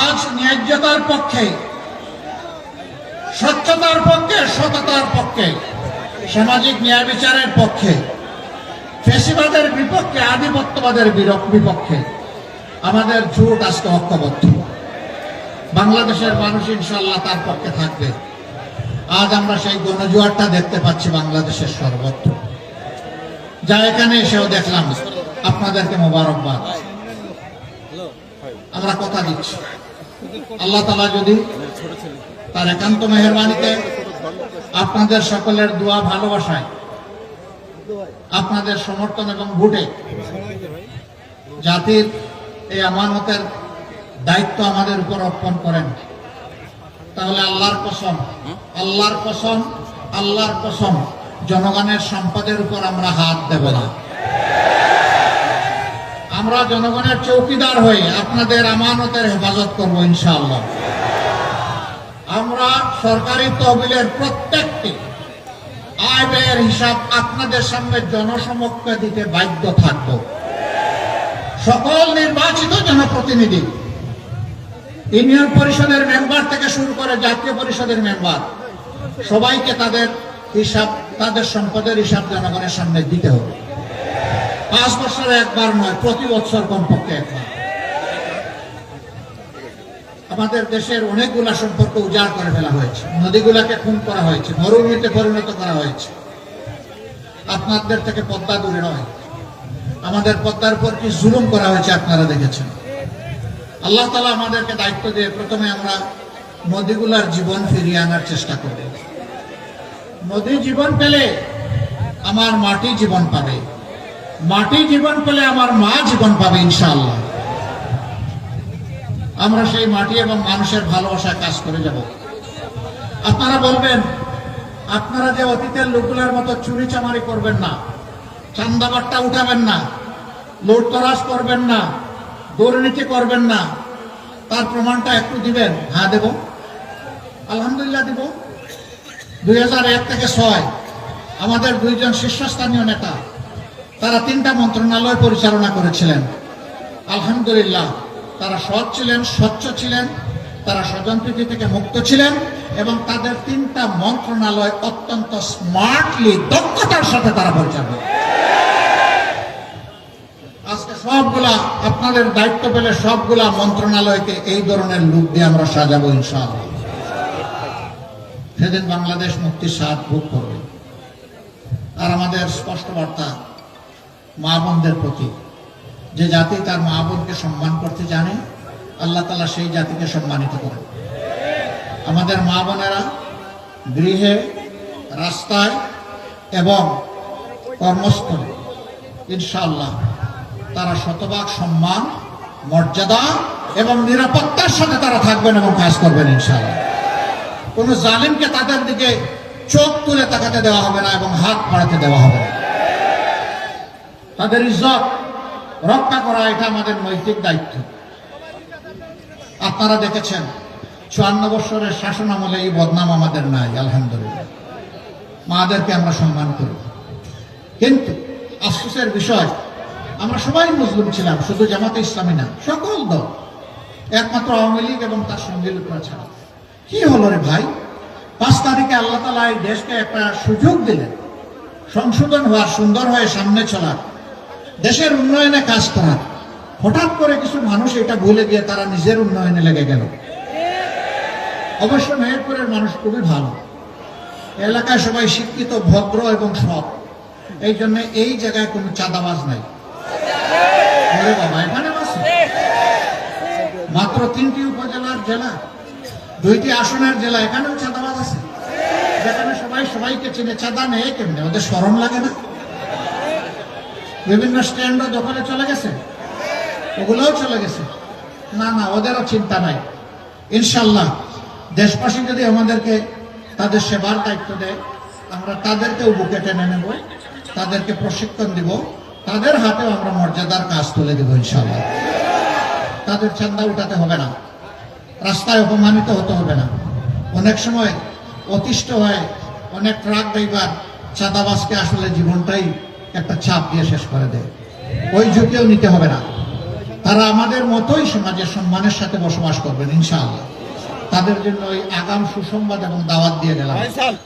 আজ ন্যায্যতার পক্ষে, স্বচ্ছতার পক্ষে, সততার পক্ষে, সামাজিক ন্যায় বিচারের পক্ষে, ফেসিবাদের বিপক্ষে, আধিপত্যবাদের বিপক্ষে আমাদের ঝুট আজকে ঐক্যবদ্ধ। বাংলাদেশের মানুষ ইনশাল্লাহ তার পক্ষে থাকবে। আজ আমরা সেই গণজোয়ারটা দেখতে পাচ্ছি বাংলাদেশের সর্বত্র। যা এখানে এসেও দেখলাম। আপনাদেরকে মোবারকবাদ। আমরা কথা দিচ্ছি। আল্লাহ তালা যদি তার একান্ত মেহরবানিতে আপনাদের সকলের দোয়া ভালোবাসায়, আপনাদের সমর্থন এবং ভোটে জাতির এই আমানতের দায়িত্ব আমাদের উপর অর্পণ করেন। তাহলে আল্লাহর কসম আল্লাহর কসম আল্লাহর কসম, জনগণের সম্পদের উপর আমরা হাত দেব না। আমরা জনগণের চৌকিদার হয়ে আপনাদের আমানতের হেফাজত করব, ইনশাআল্লাহ। আমরা সরকারি তহবিলের প্রত্যেকটি আয় ব্যয়ের হিসাব আপনাদের সামনে জনসমক্ষে দিতে বাধ্য থাকব। সকল নির্বাচিত জনপ্রতিনিধি, ইউনিয়ন পরিষদের মেম্বার থেকে শুরু করে জাতীয় পরিষদের মেম্বার, সবাইকে তাদের হিসাব, তাদের সম্পদের হিসাব জনগণের সামনে দিতে হবে। পাঁচ বছরে একবার নয়, প্রতি বছর কমপক্ষে একবার। আমাদের দেশের অনেকগুলা সম্পর্ক উজাড় করে ফেলা হয়েছে। নদীগুলাকে খুন করা হয়েছে, মরুভূমিতে পরিণত করা হয়েছে। আপনাদের থেকে পদ্মা দূরে নয়। আমাদের পদ্মার উপর কি জুলুম করা হয়েছে আপনারা দেখেছেন? আল্লাহ তালা আমাদেরকে দায়িত্ব দিয়ে প্রথমে আমরা নদীগুলার জীবন ফিরিয়ে আনার চেষ্টা করব। নদী জীবন পেলে আমার মাটি জীবন পাবে। মাটি জীবন পেলে আমার মা জীবন পাবে ইনশাআল্লাহ। আমরা সেই মাটি এবং মানুষের ভালোবাসায় কাজ করে যাব। আপনারা বলবেন, আপনারা যে অতীতের লোকগুলোর মতো চুরি চামারি করবেন না, চান্দাবাট্টা উঠাবেন না লুটতরাজ করবেন না, দুর্নীতি করবেন না, তার প্রমাণটা একটু দিবেন? হ্যাঁ দেব। আলহামদুলিল্লাহ দিব। দুই হাজার এক থেকে ছয়, আমাদের দুইজন শীর্ষস্থানীয় নেতা তারা তিনটা মন্ত্রণালয় পরিচালনা করেছিলেন। আলহামদুলিল্লাহ, তারা সৎ ছিলেন, স্বচ্ছ ছিলেন, তারা স্বজনপ্রীতি থেকে মুক্ত ছিলেন এবং তাদের তিনটা মন্ত্রণালয় অত্যন্ত স্মার্টলি, দক্ষতার সাথে তারা পরিচালনা আজকে সবগুলা আপনাদের দায়িত্ব পেলে সবগুলা মন্ত্রণালয়কে এই ধরনের লোক দিয়ে আমরা সাজাবো ইনশাআল্লাহ। সেদিন বাংলাদেশ মুক্তির স্বাদ ভোগ করবে। আর আমাদের স্পষ্ট বার্তা মা বোনদের প্রতি। যে জাতি তার মা বোনকে সম্মান করতে জানে, আল্লাহ তালা সেই জাতিকে সম্মানিত করে আমাদের মা বোনেরা গৃহে, রাস্তায় এবং কর্মস্থলে, ইনশাআল্লাহ তারা শতভাগ সম্মান, মর্যাদা এবং নিরাপত্তার সাথে তারা থাকবেন এবং কাজ করবেন, ইনশাআল্লাহ। কোন জালিমকে তাদের দিকে চোখ তুলে তাকাতে দেওয়া হবে না এবং হাত বাড়াতে দেওয়া হবে না। তাদের ইজ্জত রক্ষা করা, এটা আমাদের নৈতিক দায়িত্ব। আপনারা দেখেছেন, চুয়ান্ন বছরের শাসন আমলে এই বদনাম আমাদের নাই, আলহামদুলিল্লাহ। মাদেরকে আমরা সম্মান করি। কিন্তু আফসোসের বিষয়, আমরা সবাই মুসলিম ছিলাম, শুধু জামাতে ইসলামী না, সকল দল, একমাত্র আওয়ামী লীগ এবং তার সঙ্গী লোকরা ছাড়া কি হলো রে ভাই? পাঁচ তারিখে আল্লাহ তালা এই দেশকে একটা সুযোগ দিলেন। সংশোধন হওয়ার, সুন্দর হয়ে সামনে চলার। দেশের উন্নয়নে কাজ করার হঠাৎ করে কিছু মানুষ এটা ভুলে গিয়ে তারা নিজের উন্নয়নে লেগে গেল। অবশ্য মেহেরপুরের মানুষ খুবই ভালো। এলাকায় সবাই শিক্ষিত, ভদ্র এবং সৎ। এই জন্য এই জায়গায় কোনো চাঁদাবাজ নাই। বাবা আছে মাত্র তিনটি উপজেলার জেলা, দুইটি আসনের জেলা, এখানেও চাঁদাবাজ আছে। যেখানে সবাই সবাইকে চিনে। চাঁদা নেই কেমনে? ওদের স্মরণ লাগে না? বিভিন্ন স্ট্যান্ডও দোকানে চলে গেছে। ওগুলোও চলে গেছে। না না, ওদেরও চিন্তা নাই। ইনশাল্লাহ দেশবাসী যদি আমাদেরকে তাদের সেবার দায়িত্ব দেয়, আমরা তাদেরকেও বুকে টেনে নেব, তাদেরকে প্রশিক্ষণ দিব, তাদের হাতেও আমরা মর্যাদার কাজ তুলে দেব ইনশাল্লাহ। তাদের চান্দা উঠাতে হবে না। রাস্তায় অপমানিত হতে হবে না। অনেক সময় অতিষ্ঠ হয় অনেক ট্রাক ড্রাইভার চাঁদাবাসকে আসলে জীবনটাই একটা চাপ দিয়ে শেষ করে দেয়। ওই ঝুঁকিও নিতে হবে না। তারা আমাদের মতোই সমাজের সম্মানের সাথে বসবাস করবেন ইনশাআল্লাহ। তাদের জন্য ওই আগাম সুসংবাদ এবং দাওয়াত দিয়ে গেলাম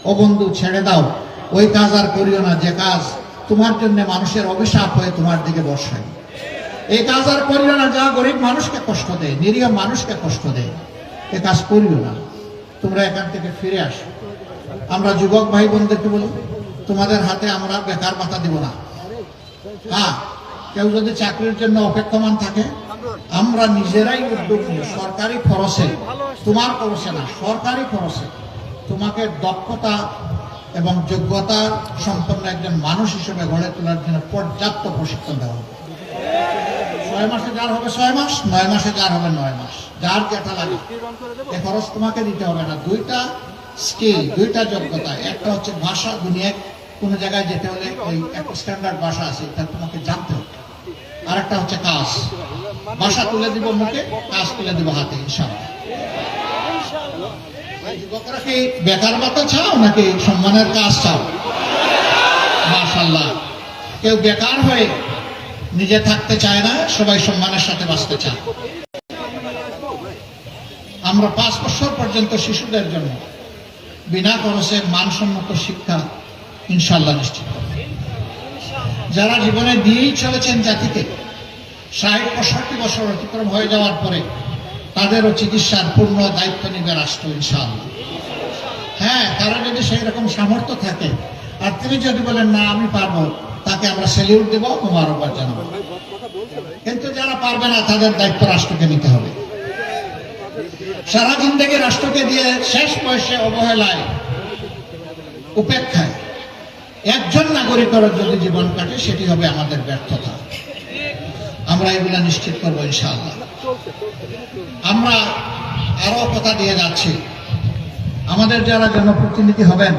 ও বন্ধু ছেড়ে দাও। ওই কাজ আর করিও না। যে কাজ তোমার জন্য মানুষের অভিশাপ হয়ে তোমার দিকে বর্ষায় এই কাজ আর করিও না। যা গরিব মানুষকে কষ্ট দেয় নিরীহ মানুষকে কষ্ট দেয় এ কাজ করিও না। তোমরা এখান থেকে ফিরে আসো। আমরা যুবক ভাই বোনদেরকে বলি তোমাদের হাতে আমরা বেকার ভাতা দিব না। হ্যাঁ কেউ যদি চাকরির জন্য অপেক্ষমান থাকে, আমরা নিজেরাই উদ্যোগ নিই সরকারি খরচে, তোমার খরচে না, সরকারি খরচে তোমাকে দক্ষতা এবং যোগ্যতা সম্পন্ন একজন মানুষ হিসেবে গড়ে তোলার জন্য পর্যাপ্ত প্রশিক্ষণ দেওয়া হবে। ছয় মাসে যার হবে ছয় মাস, নয় মাসে যার হবে নয় মাস। যার যেটা লাগে। এ খরচ তোমাকে দিতে হবে না। দুইটা স্কিল দুইটা যোগ্যতা, একটা হচ্ছে ভাষা, দুনিয়ায় কোনো জায়গায় যেতে হলে ওই স্ট্যান্ডার্ড ভাষা আছে তা তোমাকে জানতে হবে। আর একটা হচ্ছে কাজ। ভাষা তুলে দিব মুখে, কাজ তুলে দিব হাতে, ইনশাআল্লাহ। বেকার চাও নাকি সম্মানের কাজ চাও? মাশাল্লাহ কেউ বেকার হয়ে নিজে থাকতে চায় না, সবাই সম্মানের সাথে বাঁচতে চায়। আমরা পাঁচ বছর পর্যন্ত শিশুদের জন্য বিনা খরচে মানসম্মত শিক্ষা ইনশাল্লাহ নিশ্চিত যারা জীবনে দিয়েই চলেছেন জাতিতে, ষাট পঁয়ষট্টি বছর অতিক্রম হয়ে যাওয়ার পরে তাদেরও চিকিৎসার পূর্ণ দায়িত্ব নেবে রাষ্ট্র ইনশাআল্লাহ। হ্যাঁ কারও যদি সেই রকম সামর্থ্য থাকে, আর তিনি যদি বলেন, না, আমি পারব তাকে আমরা সেলিউট দেবো, মোবারকবাদ জানাব। কিন্তু যারা পারবে না, তাদের দায়িত্ব রাষ্ট্রকে নিতে হবে। সারা জিন্দগি রাষ্ট্রকে দিয়ে শেষ বয়সে অবহেলায়, উপেক্ষায় একজন নাগরিকের যদি জীবন কাটে, সেটি হবে আমাদের ব্যর্থতা। আমরা এগুলা নিশ্চিত করব ইনশাআল্লাহ। আমরা আরও কথা দিয়ে যাচ্ছি। আমাদের যারা জনপ্রতিনিধি হবেন,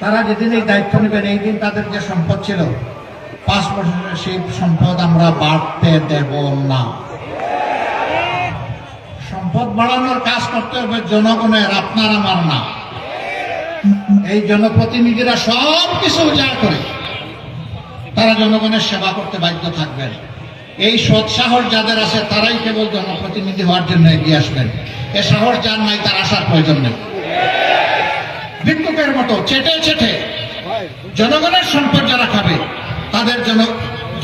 তারা যেদিন এই দায়িত্ব নেবেন, এই দিন তাদের যে সম্পদ ছিল, পাঁচ বছরের সেই সম্পদ আমরা বাড়তে দেব না। সম্পদ বাড়ানোর কাজ করতে হবে জনগণের, আপনার আমার না। এই জনপ্রতিনিধিরা সব কিছু যা করে। তারা জনগণের সেবা করতে বাধ্য থাকবেন। এই সৎ সাহস যাদের আছে, তারাই কেবল জনপ্রতিনিধি হওয়ার জন্য এগিয়ে আসবেন। এ সাহস যার নাই, তার আসার প্রয়োজন নেই। ভিক্ষুকের মতো চেটে চেটে জনগণের সম্পদ যারা খাবে, তাদের জন,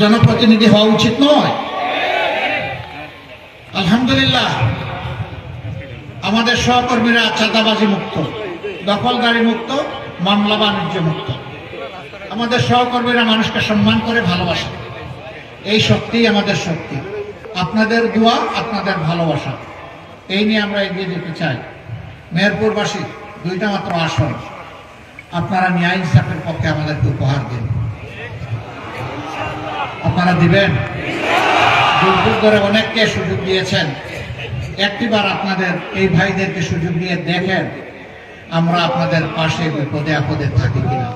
জনপ্রতিনিধি হওয়া উচিত নয়। আলহামদুলিল্লাহ, আমাদের সহকর্মীরা চাঁদাবাজি মুক্ত। দখলদারি মুক্ত, মামলা বাণিজ্য মুক্ত। আমাদের সহকর্মীরা মানুষকে সম্মান করে ভালোবাসে। এই শক্তিই আমাদের শক্তি। আপনাদের দোয়া, আপনাদের ভালোবাসা। এই নিয়ে আমরা এগিয়ে যেতে চাই। মেহেরপুরবাসী, দুইটা মাত্র আসন। আপনারা ন্যায় ইনসাফের পক্ষে আমাদেরকে উপহার দিন। আপনারা দিবেন? যুগ ধরে অনেককে সুযোগ দিয়েছেন। একটিবার আপনাদের, এই ভাইদেরকে সুযোগ দিয়ে দেখেন। আমরা আপনাদের পাশে বিপদে আপদে থাকি কিনা?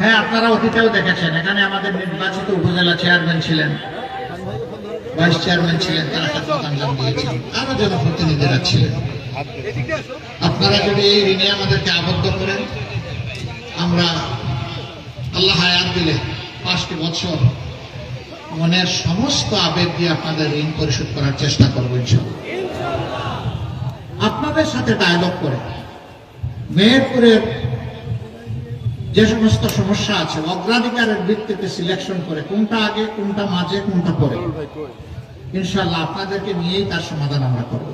হ্যাঁ আপনারা অতীতেও দেখেছেন, এখানে আমাদের নির্বাচিত উপজেলা চেয়ারম্যান ছিলেন, ভাইস চেয়ারম্যান ছিলেন, তারা আঞ্জাম দিয়েছেন আরও জনপ্রতিনিধিরা ছিলেন। আপনারা যদি এই ঋণে আমাদেরকে আবদ্ধ করেন, আমরা আল্লাহ হায়াত দিলে পাঁচটি বছর মনের সমস্ত আবেগ দিয়ে আপনাদের ঋণ পরিশোধ করার চেষ্টা করব ইনশাল্লাহ আপনাদের সাথে ডায়লগ করে? মেহেরপুরের যে সমস্ত সমস্যা আছে অগ্রাধিকারের ভিত্তিতে সিলেকশন করে কোনটা আগে কোনটা মাঝে কোনটা পরে? ইনশাল্লাহ আপনাদেরকে নিয়েই তার সমাধান আমরা করব।